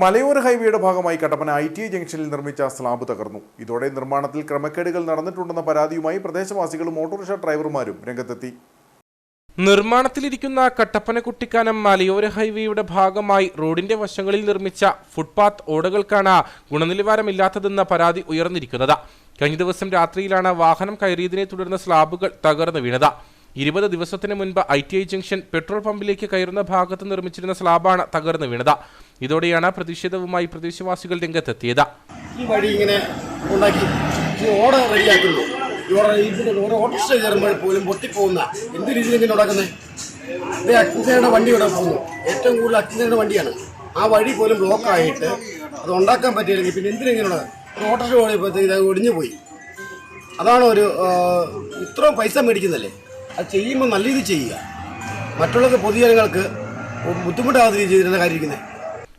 മലയോര ഹൈവേയുടെ ഭാഗമായി കട്ടപ്പന ഐ ടി ജംഗ്ഷനിൽ നിർമ്മിച്ച സ്ലാബ് തകർന്നു. ഇതോടെ നിർമ്മാണത്തിൽ ക്രമക്കേടുകൾ നടന്നിട്ടുണ്ടെന്ന പരാതിയുമായി പ്രദേശവാസികളും ഓട്ടോറിക്ഷ ഡ്രൈവർമാരും രംഗത്തെത്തി. നിർമ്മാണത്തിലിരിക്കുന്ന കട്ടപ്പന കുട്ടിക്കാനം മലയോര ഹൈവേയുടെ ഭാഗമായി റോഡിന്റെ വശങ്ങളിൽ നിർമ്മിച്ച ഫുട്പാത്ത് ഓടകൾക്കാണ് ഗുണനിലവാരമില്ലാത്തതെന്ന പരാതി ഉയർന്നിരിക്കുന്നത്. കഴിഞ്ഞ ദിവസം രാത്രിയിലാണ് വാഹനം കയറിയതിനെ തുടർന്ന് സ്ലാബുകൾ തകർന്നു വീണത്. ഇരുപത് ദിവസത്തിന് മുൻപ് I T I junction petrol പമ്പിലേക്ക് കയറുന്ന ഭാഗത്ത് നിർമ്മിച്ചിരുന്ന സ്ലാബാണ് തകർന്നു വീണത്. ഇതോടെയാണ് പ്രതിഷേധവുമായി പ്രദേശവാസികൾ രംഗത്തെത്തിയത്. ഈ വഴി ഇങ്ങനെ പോലും പൊട്ടിപ്പോകുന്ന എന്ത് വണ്ടി ഏറ്റവും കൂടുതൽ വണ്ടിയാണ്. ആ വഴി പോലും അത് ഉണ്ടാക്കാൻ പറ്റിയില്ലെങ്കിൽ പിന്നെ എന്തിനെങ്ങനെയുള്ള ഓട്ടോറിക്ഷ ഓടിയപ്പോഴത്തേക്ക് ഇത് ഒടിഞ്ഞു പോയി അതാണ് ഒരു ഇത്രയും പൈസ മേടിക്കുന്നല്ലേ? അത് ചെയ്യുമ്പോൾ നല്ല രീതിയിൽ ചെയ്യുക മറ്റുള്ള പൊതുജനങ്ങൾക്ക് ബുദ്ധിമുട്ടാവാത്ത രീതിയിൽ ചെയ്തിരുന്ന കാര്യം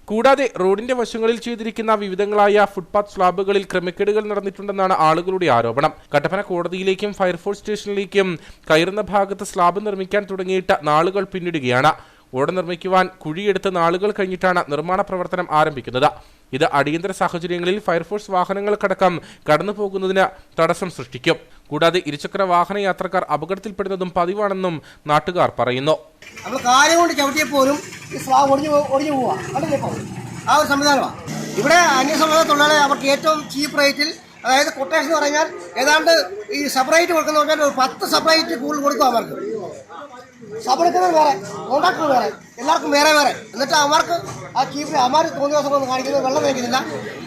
കൂടാതെ റോഡിന്റെ വശങ്ങളിൽ ചെയ്തിരിക്കുന്ന വിവിധങ്ങളായ ഫുട്പാത്ത് സ്ലാബുകളിൽ ക്രമക്കേടുകൾ നടന്നിട്ടുണ്ടെന്നാണ് ആളുകളുടെ ആരോപണം. കട്ടപ്പന കോടതിയിലേക്കും ഫയർഫോഴ്സ് സ്റ്റേഷനിലേക്കും കയറുന്ന ഭാഗത്ത് സ്ലാബ് നിർമ്മിക്കാൻ തുടങ്ങിയിട്ട് നാളുകൾ പിന്നിടുകയാണ്. ഓട നിർമ്മിക്കുവാൻ കുഴിയെടുത്ത് നാളുകൾ കഴിഞ്ഞിട്ടാണ് നിർമ്മാണ പ്രവർത്തനം ആരംഭിക്കുന്നത്. ഇത് അടിയന്തര സാഹചര്യങ്ങളിൽ ഫയർഫോഴ്സ് വാഹനങ്ങൾക്കടക്കം കടന്നു പോകുന്നതിന് തടസ്സം സൃഷ്ടിക്കും. കൂടാതെ ഇരുചക്ര വാഹന യാത്രക്കാർ അപകടത്തിൽപ്പെടുന്നതും പതിവാണെന്നും നാട്ടുകാർ പറയുന്നു. കാര്യം കൊണ്ട് ആ ഒരു ഇവിടെ അന്യസംസ്ഥാന തൊഴിലാളി അവർക്ക് ഏറ്റവും ചീപ്പ് റേറ്റിൽ അതായത് കൊട്ടേഷൻ എന്ന് പറഞ്ഞാൽ ഏതാണ്ട് ഈ സെപ്പറേറ്റ് കൊടുക്കുന്ന പറഞ്ഞാൽ ഒരു പത്ത് സെപ്പറേറ്റ് കൂടുതൽ കൊടുക്കും അവർക്ക്. സബെടുക്കുന്നത് വേറെ കോൺട്രാക്ടർ വേറെ എല്ലാവർക്കും വേറെ വേറെ. എന്നിട്ട് അവർക്ക് ആ ചീഫ് അമാർ തോന്നിയ ദിവസം ഒന്നും കാണിക്കുന്നത് വെള്ളം നനയ്ക്കുന്നില്ല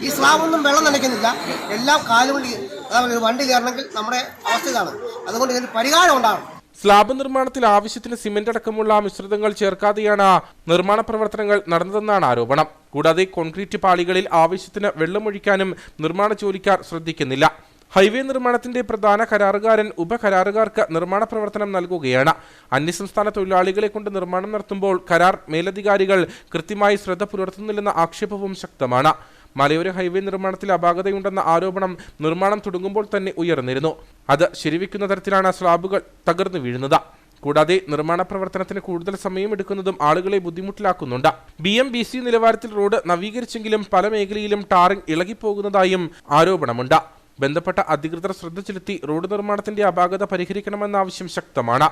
ഈ സ്ലാബൊന്നും വെള്ളം നനയ്ക്കുന്നില്ല. എല്ലാം കാലുവണ്ടി അതായത് ഒരു വണ്ടി കയറണമെങ്കിൽ നമ്മുടെ അവസ്ഥ ഇതാണ്. അതുകൊണ്ട് ഇതിന് പരിഹാരം ഉണ്ടാകും സ്ലാബ് നിർമ്മാണത്തിൽ ആവശ്യത്തിന് സിമന്റ് അടക്കമുള്ള മിശ്രിതങ്ങൾ ചേർക്കാതെയാണ് നിർമ്മാണ പ്രവർത്തനങ്ങൾ നടന്നതെന്നാണ് ആരോപണം. കൂടാതെ കോൺക്രീറ്റ് പാളികളിൽ ആവശ്യത്തിന് വെള്ളമൊഴിക്കാനും നിർമ്മാണ ജോലിക്കാർ ശ്രദ്ധിക്കുന്നില്ല. ഹൈവേ നിർമ്മാണത്തിന്റെ പ്രധാന കരാറുകാരൻ ഉപകരാറുകാർക്ക് നിർമ്മാണ പ്രവർത്തനം നൽകുകയാണ്. അന്യസംസ്ഥാന തൊഴിലാളികളെ കൊണ്ട് നിർമ്മാണം നടത്തുമ്പോൾ കരാർ മേലധികാരികൾ കൃത്യമായി ശ്രദ്ധ പുലർത്തുന്നില്ലെന്ന ആക്ഷേപവും ശക്തമാണ്. മലയോര ഹൈവേ നിർമ്മാണത്തിൽ അപാകതയുണ്ടെന്ന ആരോപണം നിർമ്മാണം തുടങ്ങുമ്പോൾ തന്നെ ഉയർന്നിരുന്നു. അത് ശരിവെക്കുന്ന തരത്തിലാണ് സ്ലാബുകൾ തകർന്നു വീഴുന്നത്. കൂടാതെ നിർമ്മാണ പ്രവർത്തനത്തിന് കൂടുതൽ സമയമെടുക്കുന്നതും ആളുകളെ ബുദ്ധിമുട്ടിലാക്കുന്നുണ്ട്. ബി എം ബി സി നിലവാരത്തിൽ റോഡ് നവീകരിച്ചെങ്കിലും പല മേഖലയിലും ടാറിംഗ് ഇളകിപ്പോകുന്നതായും ആരോപണമുണ്ട്. ബന്ധപ്പെട്ട അധികൃതർ ശ്രദ്ധ ചെലുത്തി റോഡ് നിർമ്മാണത്തിന്റെ അപാകത പരിഹരിക്കണമെന്ന ആവശ്യം ശക്തമാണ്